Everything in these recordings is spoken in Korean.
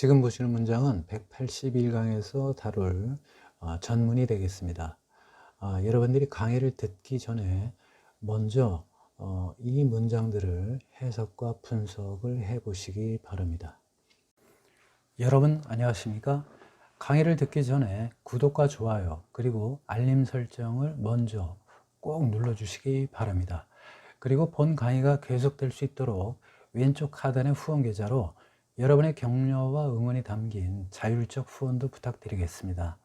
지금 보시는 문장은 181강에서 다룰 어, 전문이 되겠습니다. 아, 여러분들이 강의를 듣기 전에 먼저 어, 이 문장들을 해석과 분석을 해 보시기 바랍니다. 여러분 안녕하십니까? 강의를 듣기 전에 구독과 좋아요 그리고 알림 설정을 먼저 꼭 눌러 주시기 바랍니다. 그리고 본 강의가 계속될 수 있도록 왼쪽 하단의 후원 계좌로 여러분의 격려와 응원이 담긴 자율적 후원도 부탁드리겠습니다.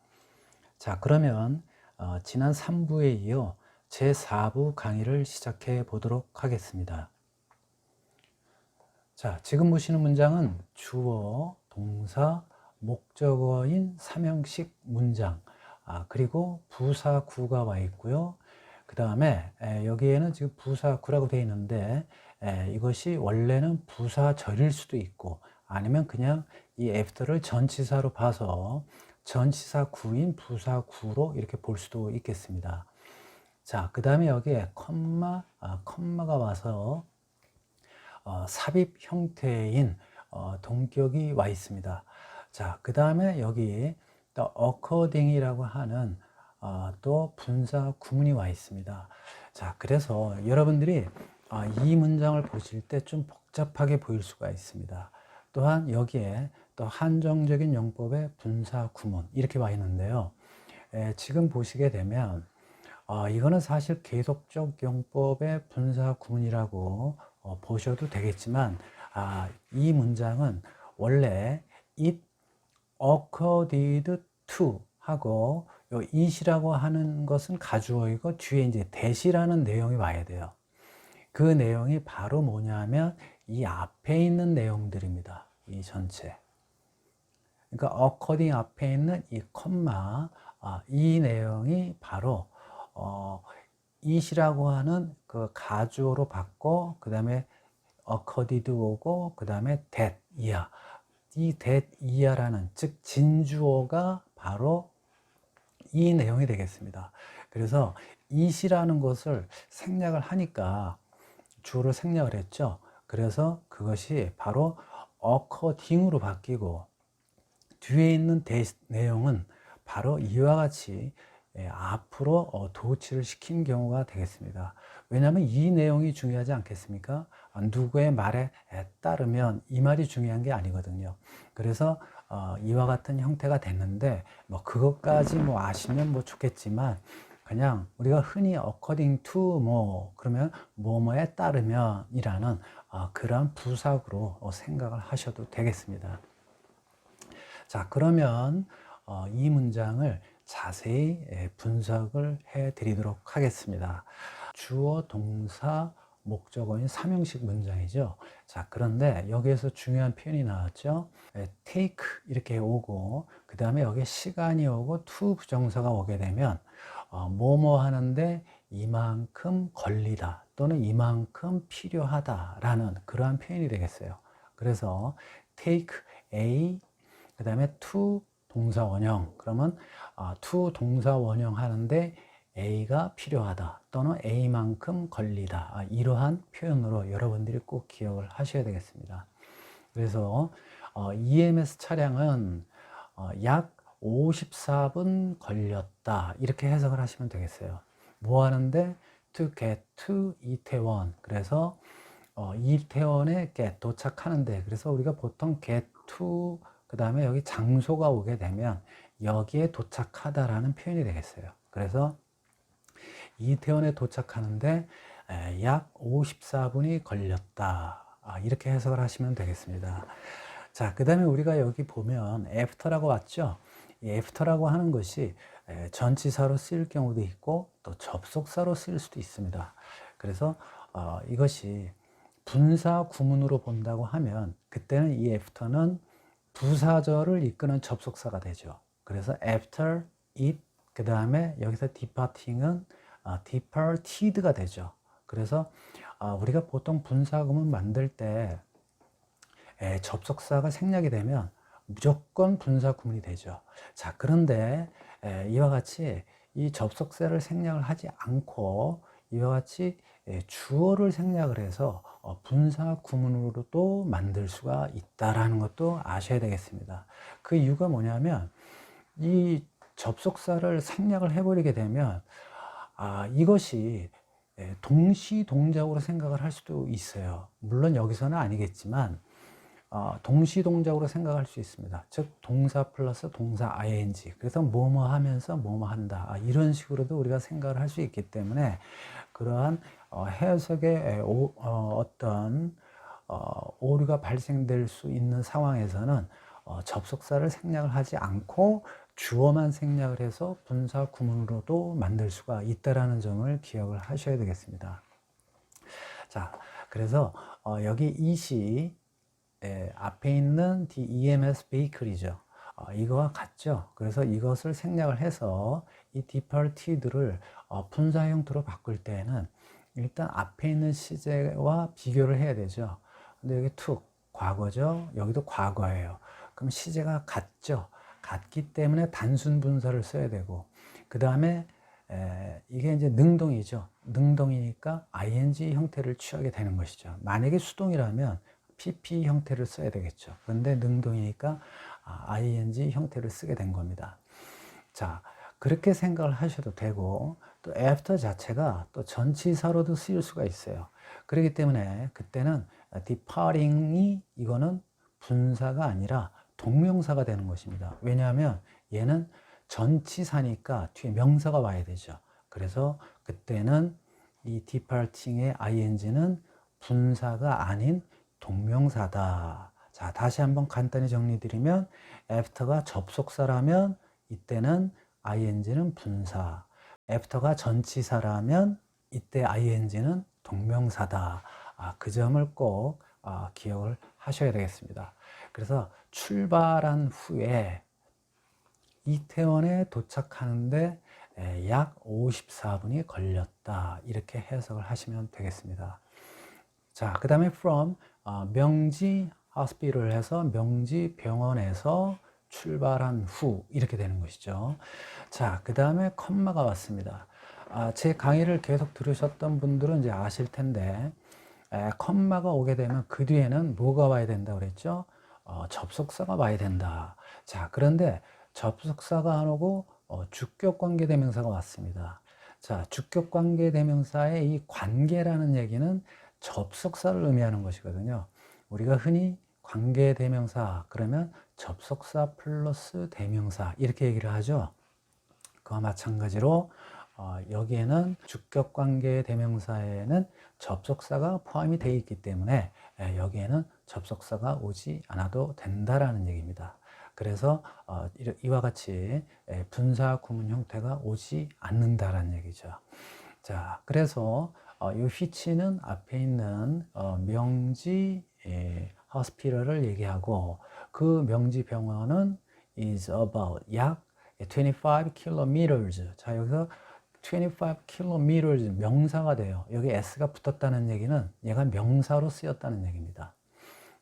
자, 그러면 어, 지난 3부에 이어 제 4부 강의를 시작해 보도록 하겠습니다. 자, 지금 보시는 문장은 주어, 동사, 목적어인 삼형식 문장, 아, 그리고 부사 구가 와 있고요. 그 다음에 여기에는 지금 부사 구라고 되어 있는데 에, 이것이 원래는 부사절일 수도 있고 아니면 그냥 이 after를 전치사로 봐서 전치사 구인 부사 구로 이렇게 볼 수도 있겠습니다. 자, 그 다음에 여기에 컴마, 아, 컴마가 와서 어, 삽입 형태인 어, 동격이 와 있습니다. 자, 그 다음에 여기 또 according이라고 하는 어, 또 분사 구문이 와 있습니다. 자, 그래서 여러분들이 어, 이 문장을 보실 때 좀 복잡하게 보일 수가 있습니다. 또한 여기에 또 한정적인 용법의 분사 구문 이렇게 와 있는데요. 에, 지금 보시게 되면 어, 이거는 사실 계속적 용법의 분사 구문이라고 어, 보셔도 되겠지만 아, 이 문장은 원래 it occurred to 하고 요 it이라고 하는 것은 가주어이고 뒤에 이제 that이라는 내용이 와야 돼요. 그 내용이 바로 뭐냐면 이 앞에 있는 내용들입니다. 이 전체. 그러니까 according 앞에 있는 이 컴마 아, 이 내용이 바로 어, it이라고 하는 그 가주어로 받고 그 다음에 accorded 오고 그 다음에 that 이하 이 that 이하라는 즉 진주어가 바로 이 내용이 되겠습니다. 그래서 it이라는 것을 생략을 하니까 주어를 생략을 했죠. 그래서 그것이 바로 according으로 바뀌고 뒤에 있는 대, 내용은 바로 이와 같이 예, 앞으로 어, 도치를 시킨 경우가 되겠습니다. 왜냐하면 이 내용이 중요하지 않겠습니까? 아, 누구의 말에 따르면 이 말이 중요한 게 아니거든요. 그래서 어, 이와 같은 형태가 됐는데 뭐 그것까지 뭐 아시면 뭐 좋겠지만 그냥 우리가 흔히 according to 뭐 그러면 뭐뭐에 따르면 이라는 어, 그런 부사구로 어, 생각을 하셔도 되겠습니다. 자 그러면 어, 이 문장을 자세히 예, 분석을 해 드리도록 하겠습니다. 주어, 동사, 목적어인 삼형식 문장이죠. 자, 그런데 여기에서 중요한 표현이 나왔죠. 예, take 이렇게 오고 그 다음에 여기에 시간이 오고 to 부정사가 오게 되면 어, 뭐뭐 하는데 이만큼 걸리다 또는 이만큼 필요하다라는 그러한 표현이 되겠어요. 그래서 take a 그 다음에 to 동사 원형 그러면 어, to 동사 원형 하는데 A가 필요하다 또는 A만큼 걸리다 아, 이러한 표현으로 여러분들이 꼭 기억을 하셔야 되겠습니다. 그래서 어, EMS 차량은 어, 약 54분 걸렸다 이렇게 해석을 하시면 되겠어요. 뭐 하는데 to get to 이태원 그래서 어, 이태원에 get 도착하는데 그래서 우리가 보통 get to 그 다음에 여기 장소가 오게 되면 여기에 도착하다라는 표현이 되겠어요. 그래서 이태원에 도착하는데 약 54분이 걸렸다. 아, 이렇게 해석을 하시면 되겠습니다. 자, 그 다음에 우리가 여기 보면 after라고 왔죠? 이 after라고 하는 것이 전치사로 쓰일 경우도 있고 또 접속사로 쓰일 수도 있습니다. 그래서 어, 이것이 분사 구문으로 본다고 하면 그때는 이 after는 부사절을 이끄는 접속사가 되죠. 그래서 after it 그 다음에 여기서 departing은 어, departed가 되죠. 그래서 어, 우리가 보통 분사구문 만들 때 에, 접속사가 생략이 되면 무조건 분사 구문이 되죠. 자 그런데 에, 이와 같이 이 접속사를 생략을 하지 않고 이와 같이 예, 주어를 생략을 해서 어, 분사 구문으로 도 만들 수가 있다라는 것도 아셔야 되겠습니다. 그 이유가 뭐냐면 이 접속사를 생략을 해버리게 되면 아, 이것이 예, 동시 동작으로 생각을 할 수도 있어요. 물론 여기서는 아니겠지만 어, 동시 동작으로 생각할 수 있습니다. 즉 동사 플러스 동사 ing. 그래서 뭐뭐 하면서 뭐뭐 한다. 아, 이런 식으로도 우리가 생각을 할 수 있기 때문에 그러한 어, 해석의 오, 어, 떤 어, 오류가 발생될 수 있는 상황에서는 어, 접속사를 생략을 하지 않고 주어만 생략을 해서 분사 구문으로도 만들 수가 있다라는 점을 기억을 하셔야 되겠습니다. 자, 그래서 어, 여기 이 시 예, 앞에 있는 the EMS vehicle이죠. 어, 이거와 같죠. 그래서 이것을 생략을 해서 이 departed를 어, 분사 형태로 바꿀 때에는 일단 앞에 있는 시제와 비교를 해야 되죠. 근데 여기 툭 과거죠. 여기도 과거예요. 그럼 시제가 같죠. 같기 때문에 단순 분사를 써야 되고 그 다음에 이게 이제 능동이죠. 능동이니까 ing 형태를 취하게 되는 것이죠. 만약에 수동이라면 pp 형태를 써야 되겠죠. 그런데 능동이니까 아, ing 형태를 쓰게 된 겁니다. 자, 그렇게 생각을 하셔도 되고 또 after 자체가 또 전치사로도 쓰일 수가 있어요. 그렇기 때문에 그때는 departing이 이거는 분사가 아니라 동명사가 되는 것입니다. 왜냐하면 얘는 전치사니까 뒤에 명사가 와야 되죠. 그래서 그때는 이 departing의 ing는 분사가 아닌 동명사다. 자, 다시 한번 간단히 정리드리면 after가 접속사라면 이때는 ing는 분사. after가 전치사라면 이때 ing는 동명사다. 아, 그 점을 꼭 아, 기억을 하셔야 되겠습니다. 그래서 출발한 후에 이태원에 도착하는데 약 54분이 걸렸다. 이렇게 해석을 하시면 되겠습니다. 자, 그 다음에 from 어, 명지 hospital 해서 명지 병원에서 출발한 후 이렇게 되는 것이죠. 자, 그 다음에 컴마가 왔습니다. 아, 제 강의를 계속 들으셨던 분들은 이제 아실 텐데 에, 컴마가 오게 되면 그 뒤에는 뭐가 와야 된다 그랬죠? 어, 접속사가 와야 된다. 자, 그런데 접속사가 안 오고 어, 주격 관계 대명사가 왔습니다. 자, 주격 관계 대명사의 이 관계라는 얘기는 접속사를 의미하는 것이거든요. 우리가 흔히 관계 대명사 그러면 접속사 플러스 대명사 이렇게 얘기를 하죠. 그와 마찬가지로 어, 여기에는 주격관계 대명사에는 접속사가 포함이 되어 있기 때문에 에, 여기에는 접속사가 오지 않아도 된다라는 얘기입니다. 그래서 어, 이와 같이 에, 분사 구문 형태가 오지 않는다라는 얘기죠. 자, 그래서 어, 이 휘치는 앞에 있는 어, 명지 예, hospital을 얘기하고 그 명지 병원은 is about 약 25 kilometers. 자, 여기서 25 kilometers 명사가 돼요. 여기 s가 붙었다는 얘기는 얘가 명사로 쓰였다는 얘기입니다.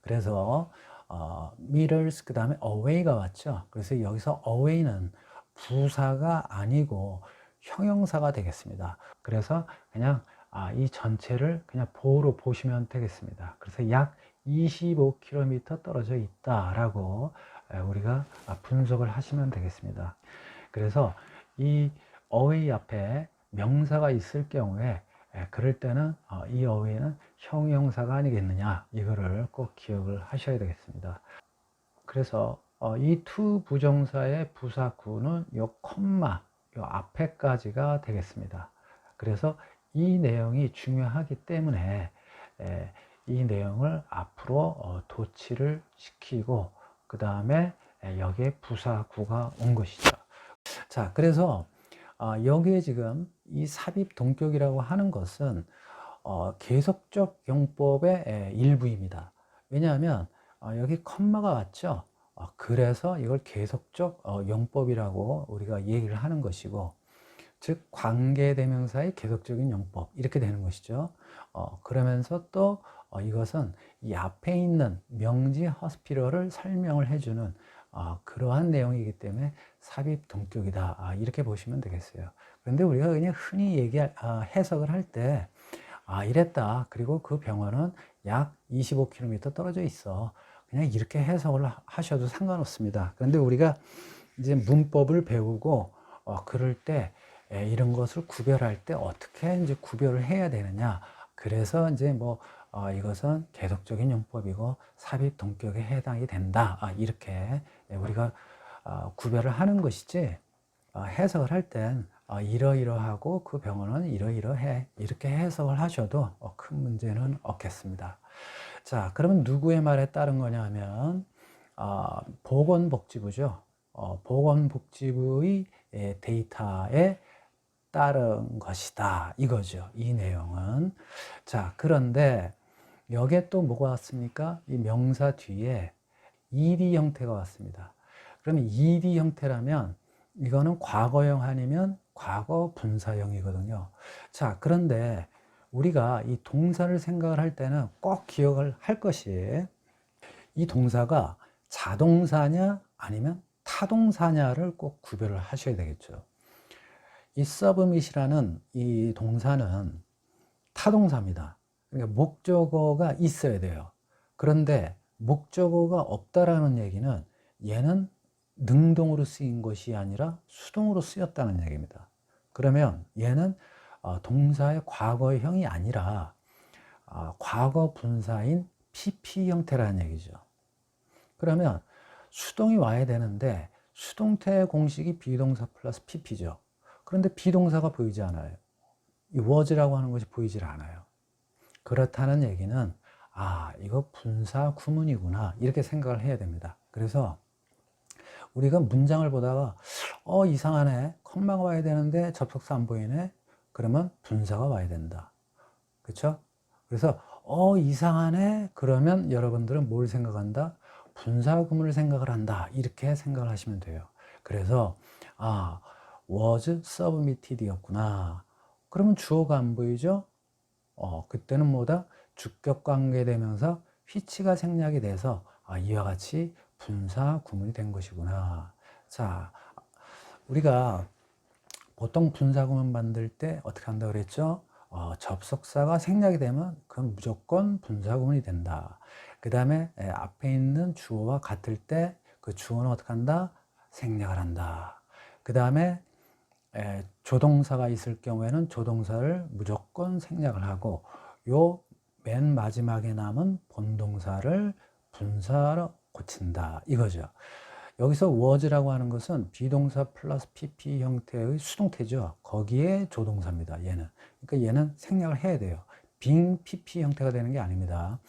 그래서 어, meters 그 다음에 away가 왔죠. 그래서 여기서 away는 부사가 아니고 형용사가 되겠습니다. 그래서 그냥 아, 이 전체를 그냥 보로 보시면 되겠습니다. 그래서 약 25km 떨어져 있다라고 우리가 분석을 하시면 되겠습니다. 그래서 이 어웨이 앞에 명사가 있을 경우에 그럴 때는 어, 이 어웨이는 형용사가 아니겠느냐 이거를 꼭 기억을 하셔야 되겠습니다. 그래서 어, 이투 부정사의 부사구는 요 콤마 요 앞에까지가 되겠습니다. 그래서 이 내용이 중요하기 때문에 이 내용을 앞으로 어, 도치를 시키고 그 다음에 여기에 부사구가 온 것이죠. 자, 그래서 어, 여기에 지금 이 삽입 동격이라고 하는 것은 어, 계속적 용법의 일부입니다. 왜냐하면 여기 컴마가 왔죠. 그래서 이걸 계속적 용법이라고 우리가 얘기를 하는 것이고 즉 관계대명사의 계속적인 용법 이렇게 되는 것이죠. 어, 그러면서 또 어, 이것은 이 앞에 있는 명지 허스피럴을 설명을 해주는 어, 그러한 내용이기 때문에 삽입 동격이다 아, 이렇게 보시면 되겠어요. 그런데 우리가 그냥 흔히 얘기 아, 해석을 할때 아, 이랬다. 그리고 그 병원은 약 25km 떨어져 있어. 그냥 이렇게 해석을 하- 하셔도 상관없습니다. 그런데 우리가 이제 문법을 배우고 어, 그럴 때 에, 이런 것을 구별할 때 어떻게 이제 구별을 해야 되느냐. 그래서 이제 뭐 어, 이것은 계속적인 용법이고 삽입 동격에 해당이 된다. 아, 이렇게 예, 우리가 어, 구별을 하는 것이지 어, 해석을 할 땐 어, 이러이러하고 그 병원은 이러이러해 이렇게 해석을 하셔도 어, 큰 문제는 없겠습니다. 자, 그러면 누구의 말에 따른 거냐면 어, 보건복지부죠. 어, 보건복지부의 예, 데이터에 따른 것이다. 이거죠. 이 내용은. 자, 그런데 여기에 또 뭐가 왔습니까? 이 명사 뒤에 ed 형태가 왔습니다. 그러면 ed 형태라면 이거는 과거형 아니면 과거 분사형이거든요. 자, 그런데 우리가 이 동사를 생각을 할 때는 꼭 기억을 할 것이 이 동사가 자동사냐 아니면 타동사냐를 꼭 구별을 하셔야 되겠죠. 이 submit이라는 이 동사는 타동사입니다. 그러니까 목적어가 있어야 돼요. 그런데 목적어가 없다라는 얘기는 얘는 능동으로 쓰인 것이 아니라 수동으로 쓰였다는 얘기입니다. 그러면 얘는 어, 동사의 과거형이 아니라 어, 과거 분사인 PP 형태라는 얘기죠. 그러면 수동이 와야 되는데 수동태 공식이 비동사 플러스 PP죠. 그런데 비동사가 보이지 않아요. 이 was라고 하는 것이 보이질 않아요. 그렇다는 얘기는 아 이거 분사 구문이구나 이렇게 생각을 해야 됩니다. 그래서 우리가 문장을 보다가 어 이상하네 컴마가 와야 되는데 접속사 안 보이네 그러면 분사가 와야 된다. 그렇죠? 그래서 어 이상하네 그러면 여러분들은 뭘 생각한다? 분사 구문을 생각을 한다. 이렇게 생각을 하시면 돼요. 그래서 아 was submitted였구나. 그러면 주어가 안 보이죠? 어, 그때는 뭐다? 주격 관계대명사 which가 생략이 돼서 아, 이와 같이 분사 구문이 된 것이구나. 자, 우리가 보통 분사 구문 만들 때 어떻게 한다 그랬죠? 어, 접속사가 생략이 되면 그건 무조건 분사 구문이 된다. 그 다음에 앞에 있는 주어와 같을 때 그 주어는 어떻게 한다? 생략을 한다. 그 다음에 에, 조동사가 있을 경우에는 조동사를 무조건 생략을 하고 요 맨 마지막에 남은 본동사를 분사로 고친다 이거죠. 여기서 was라고 하는 것은 비동사 플러스 pp 형태의 수동태죠. 거기에 조동사입니다. 얘는. 그러니까 얘는 생략을 해야 돼요. 빙 pp 형태가 되는 게 아닙니다.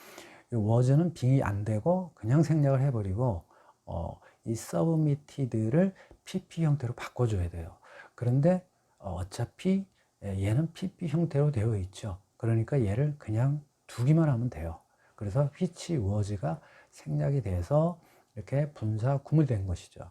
이 was는 빙이 안 되고 그냥 생략을 해버리고 어, 이 submitted를 pp 형태로 바꿔줘야 돼요. 그런데 어, 어차피 얘는 PP 형태로 되어 있죠. 그러니까 얘를 그냥 두기만 하면 돼요. 그래서 which was가 생략이 돼서 이렇게 분사 구물된 것이죠.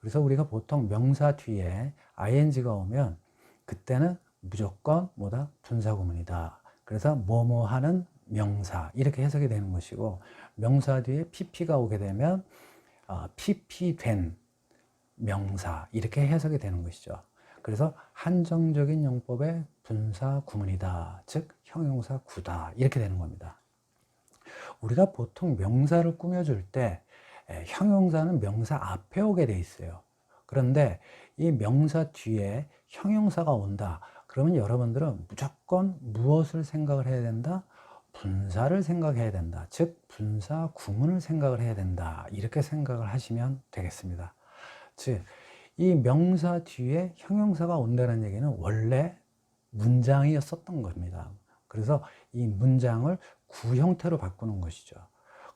그래서 우리가 보통 명사 뒤에 ing가 오면 그때는 무조건 뭐다? 분사 구문이다. 그래서 뭐뭐 하는 명사 이렇게 해석이 되는 것이고 명사 뒤에 pp가 오게 되면 어, pp 된 명사 이렇게 해석이 되는 것이죠. 그래서 한정적인 용법의 분사 구문이다. 즉 형용사 구다. 이렇게 되는 겁니다. 우리가 보통 명사를 꾸며줄 때 에, 형용사는 명사 앞에 오게 돼 있어요. 그런데 이 명사 뒤에 형용사가 온다. 그러면 여러분들은 무조건 무엇을 생각을 해야 된다? 분사를 생각해야 된다. 즉 분사 구문을 생각을 해야 된다. 이렇게 생각을 하시면 되겠습니다. 즉 이 명사 뒤에 형용사가 온다는 얘기는 원래 문장이었었던 겁니다. 그래서 이 문장을 구 형태로 바꾸는 것이죠.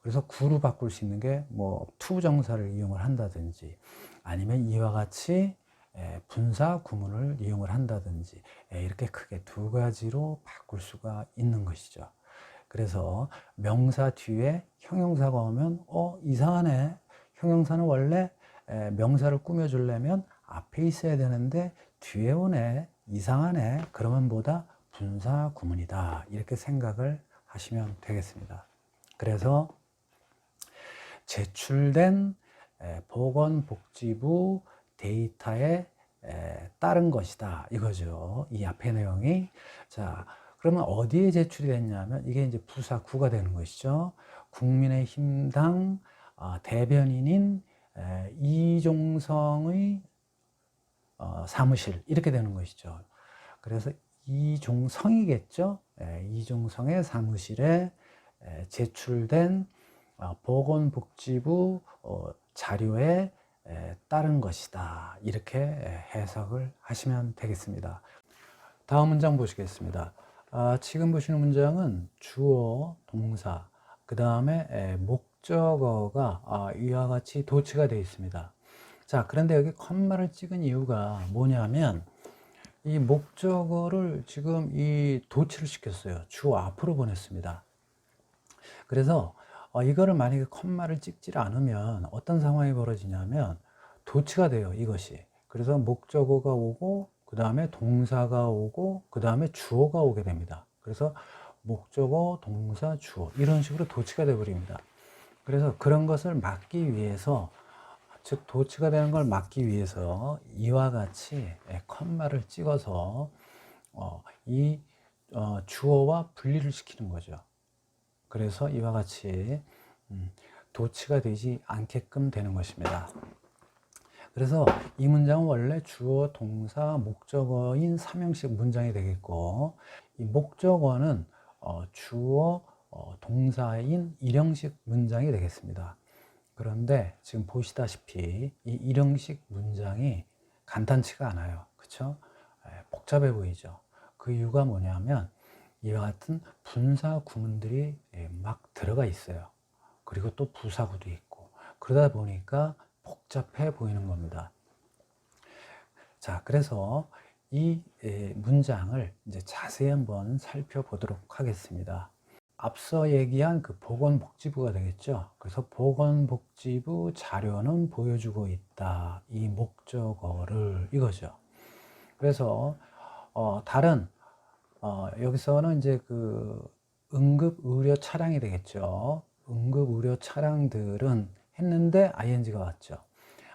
그래서 구로 바꿀 수 있는 게 뭐 투정사를 이용을 한다든지 아니면 이와 같이 에, 분사 구문을 이용을 한다든지 에, 이렇게 크게 두 가지로 바꿀 수가 있는 것이죠. 그래서 명사 뒤에 형용사가 오면 어 이상하네. 형용사는 원래 에, 명사를 꾸며주려면 앞에 있어야 되는데 뒤에 오네. 이상하네. 그러면 보다 분사 구문이다. 이렇게 생각을 하시면 되겠습니다. 그래서 제출된 에, 보건복지부 데이터에 에, 따른 것이다. 이거죠. 이 앞에 내용이. 자, 그러면 어디에 제출이 됐냐면 이게 이제 부사 구가 되는 것이죠. 국민의힘당 아, 대변인인 에, 이종성의 어, 사무실 이렇게 되는 것이죠. 그래서 이종성이겠죠. 에, 이종성의 사무실에 에, 제출된 어, 보건복지부 어, 자료에 에, 따른 것이다. 이렇게 에, 해석을 하시면 되겠습니다. 다음 문장 보시겠습니다. 아, 지금 보시는 문장은 주어, 동사, 그 다음에 목 적어가 아, 이와 같이 도치가 되어 있습니다. 자, 그런데 여기 컴마를 찍은 이유가 뭐냐면 이 목적어를 지금 이 도치를 시켰어요. 주 앞으로 보냈습니다. 그래서 어, 이거를 만약에 컴마를 찍지 않으면 어떤 상황이 벌어지냐면 도치가 돼요. 이것이. 그래서 목적어가 오고 그 다음에 동사가 오고 그 다음에 주어가 오게 됩니다. 그래서 목적어, 동사, 주어 이런 식으로 도치가 되어 버립니다. 그래서 그런 것을 막기 위해서 즉 도치가 되는 걸 막기 위해서 이와 같이 예, 컴마를 찍어서 어, 이 어, 주어와 분리를 시키는 거죠. 그래서 이와 같이 음, 도치가 되지 않게끔 되는 것입니다. 그래서 이 문장은 원래 주어, 동사, 목적어인 삼형식 문장이 되겠고 이 목적어는 어, 주어, 어, 동사인 일형식 문장이 되겠습니다. 그런데 지금 보시다시피 이 일형식 문장이 간단치가 않아요. 그렇죠? 복잡해 보이죠. 그 이유가 뭐냐면 이와 같은 분사 구문들이 예, 막 들어가 있어요. 그리고 또 부사구도 있고 그러다 보니까 복잡해 보이는 겁니다. 자, 그래서 이 문장을 이제 자세히 한번 살펴보도록 하겠습니다. 앞서 얘기한 그 보건복지부가 되겠죠. 그래서 보건복지부 자료는 보여주고 있다. 이 목적어를 이거죠. 그래서 어, 다른 어, 여기서는 이제 그 응급 의료 차량이 되겠죠. 응급 의료 차량들은 했는데 ing가 왔죠.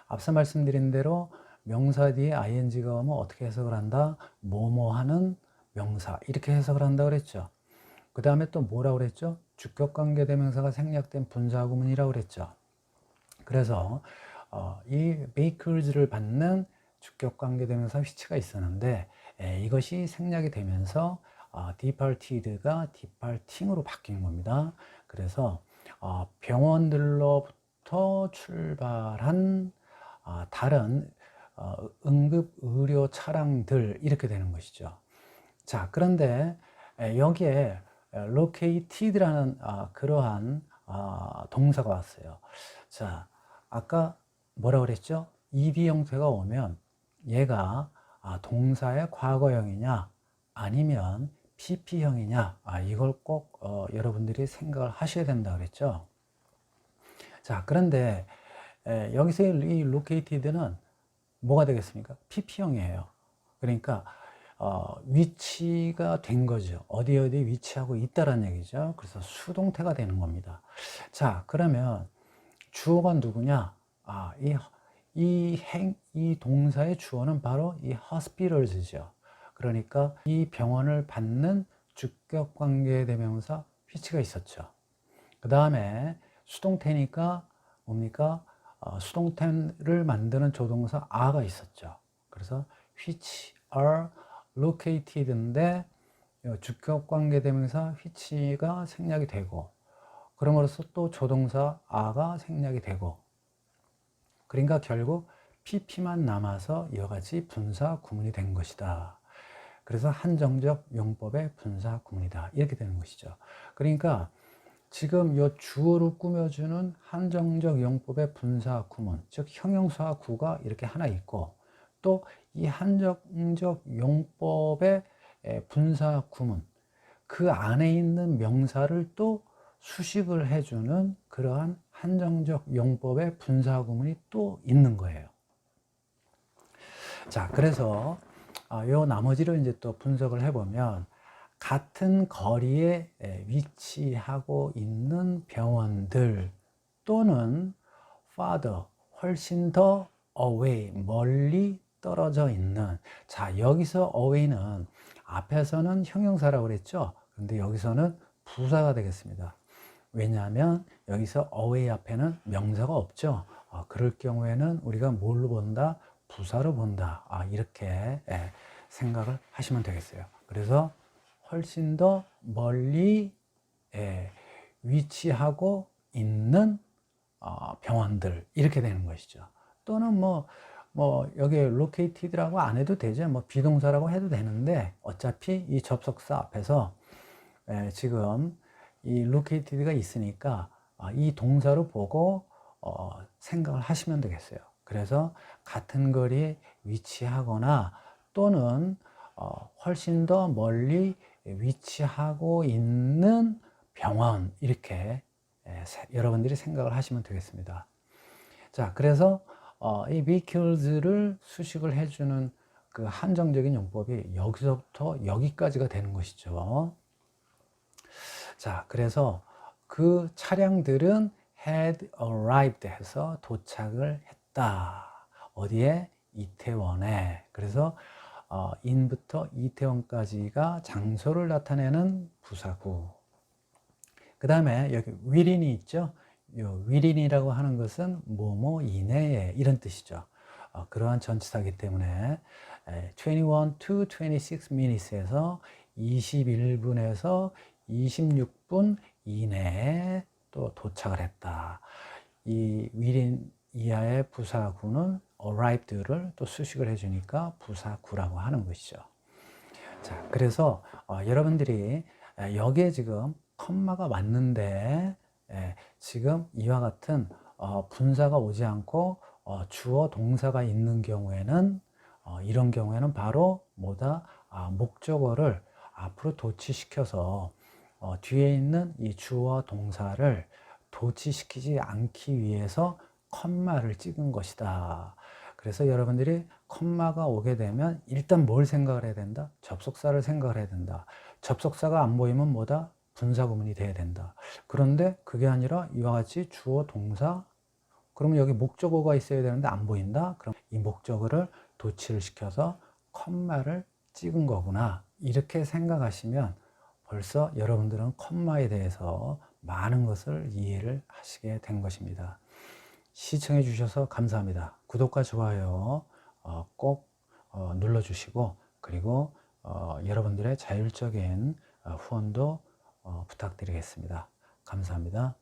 앞서 말씀드린 대로 명사 뒤에 ing가 오면 어떻게 해석을 한다? 뭐뭐 하는 명사 이렇게 해석을 한다 그랬죠. 그 다음에 또 뭐라고 그랬죠? 주격관계 대명사가 생략된 분사구문이라고 그랬죠. 그래서 어, 이 bakers를 받는 주격관계 대명사 위치가 있었는데 에, 이것이 생략이 되면서 어, departed가 departing으로 바뀐 겁니다. 그래서 어, 병원들로부터 출발한 어, 다른 어, 응급 의료 차량들 이렇게 되는 것이죠. 자, 그런데 여기에 located라는 아, 그러한 아, 동사가 왔어요. 자, 아까 뭐라 그랬죠? ed 형태가 오면 얘가 아, 동사의 과거형이냐 아니면 pp형이냐 아, 이걸 꼭 어, 여러분들이 생각을 하셔야 된다 그랬죠. 자, 그런데 에, 여기서 이 located는 뭐가 되겠습니까? pp형이에요. 그러니까 어, 위치가 된 거죠. 어디 어디 위치하고 있다라는 얘기죠. 그래서 수동태가 되는 겁니다. 자, 그러면 주어가 누구냐? 아, 이, 이 행, 이 동사의 주어는 바로 이 hospitals죠. 그러니까 이 병원을 받는 주격 관계 대명사 which가 있었죠. 그 다음에 수동태니까 뭡니까? 어, 수동태를 만드는 조동사 are가 있었죠. 그래서 which are located인데 주격 관계 대명사 which가 생략이 되고 그럼으로써 또 조동사 are가 생략이 되고 그러니까 결국 pp만 남아서 이와 같이 분사 구문이 된 것이다. 그래서 한정적 용법의 분사 구문이다. 이렇게 되는 것이죠. 그러니까 지금 이 주어를 꾸며주는 한정적 용법의 분사 구문, 즉 형용사 구가 이렇게 하나 있고 또 이 한정적 용법의 분사 구문, 그 안에 있는 명사를 또 수식을 해주는 그러한 한정적 용법의 분사 구문이 또 있는 거예요. 자, 그래서 아, 요 나머지를 이제 또 분석을 해보면 같은 거리에 위치하고 있는 병원들 또는 farther 훨씬 더 away 멀리 떨어져 있는 자 여기서 away는 앞에서는 형용사라고 그랬죠? 근데 여기서는 부사가 되겠습니다. 왜냐하면 여기서 away 앞에는 명사가 없죠? 아, 그럴 경우에는 우리가 뭘로 본다? 부사로 본다. 아, 이렇게 예, 생각을 하시면 되겠어요. 그래서 훨씬 더 멀리 예, 위치하고 있는 어, 병원들 이렇게 되는 것이죠. 또는 뭐, 뭐 여기 located라고 안 해도 되죠. 뭐 비동사라고 해도 되는데 어차피 이 접속사 앞에서 에, 지금 이 located가 있으니까 아, 이 동사로 보고 어, 생각을 하시면 되겠어요. 그래서 같은 거리에 위치하거나 또는 어, 훨씬 더 멀리 위치하고 있는 병원 이렇게 예, 세- 여러분들이 생각을 하시면 되겠습니다. 자, 그래서 어, 이 vehicles를 수식을 해주는 그 한정적인 용법이 여기서부터 여기까지가 되는 것이죠. 자, 그래서 그 차량들은 had arrived 해서 도착을 했다. 어디에? 이태원에. 그래서 어, in부터 이태원까지가 장소를 나타내는 부사구. 그 다음에 여기 within이 있죠. 요 within이라고 하는 것은 뭐뭐 이내에 이런 뜻이죠. 어, 그러한 전치사기 때문에 에, 21 to 26 minutes에서 21분에서 26분 이내에 또 도착을 했다. 이 within 이하의 부사구는 arrived를 또 수식을 해주니까 부사구라고 하는 것이죠. 자, 그래서 어, 여러분들이 에, 여기에 지금 컴마가 왔는데 에, 지금 이와 같은 어, 분사가 오지 않고 어, 주어 동사가 있는 경우에는 어, 이런 경우에는 바로 뭐다 아, 목적어를 앞으로 도치시켜서 어, 뒤에 있는 이 주어 동사를 도치시키지 않기 위해서 컴마를 찍은 것이다. 그래서 여러분들이 컴마가 오게 되면 일단 뭘 생각을 해야 된다? 접속사를 생각을 해야 된다. 접속사가 안 보이면 뭐다? 분사 구문이 돼야 된다. 그런데 그게 아니라 이와 같이 주어 동사 그러면 여기 목적어가 있어야 되는데 안 보인다. 그럼 이 목적어를 도치를 시켜서 컴마를 찍은 거구나. 이렇게 생각하시면 벌써 여러분들은 컴마에 대해서 많은 것을 이해를 하시게 된 것입니다. 시청해 주셔서 감사합니다. 구독과 좋아요 어, 꼭 어, 눌러주시고 그리고 어, 여러분들의 자율적인 어, 후원도 어, 부탁드리겠습니다. 감사합니다.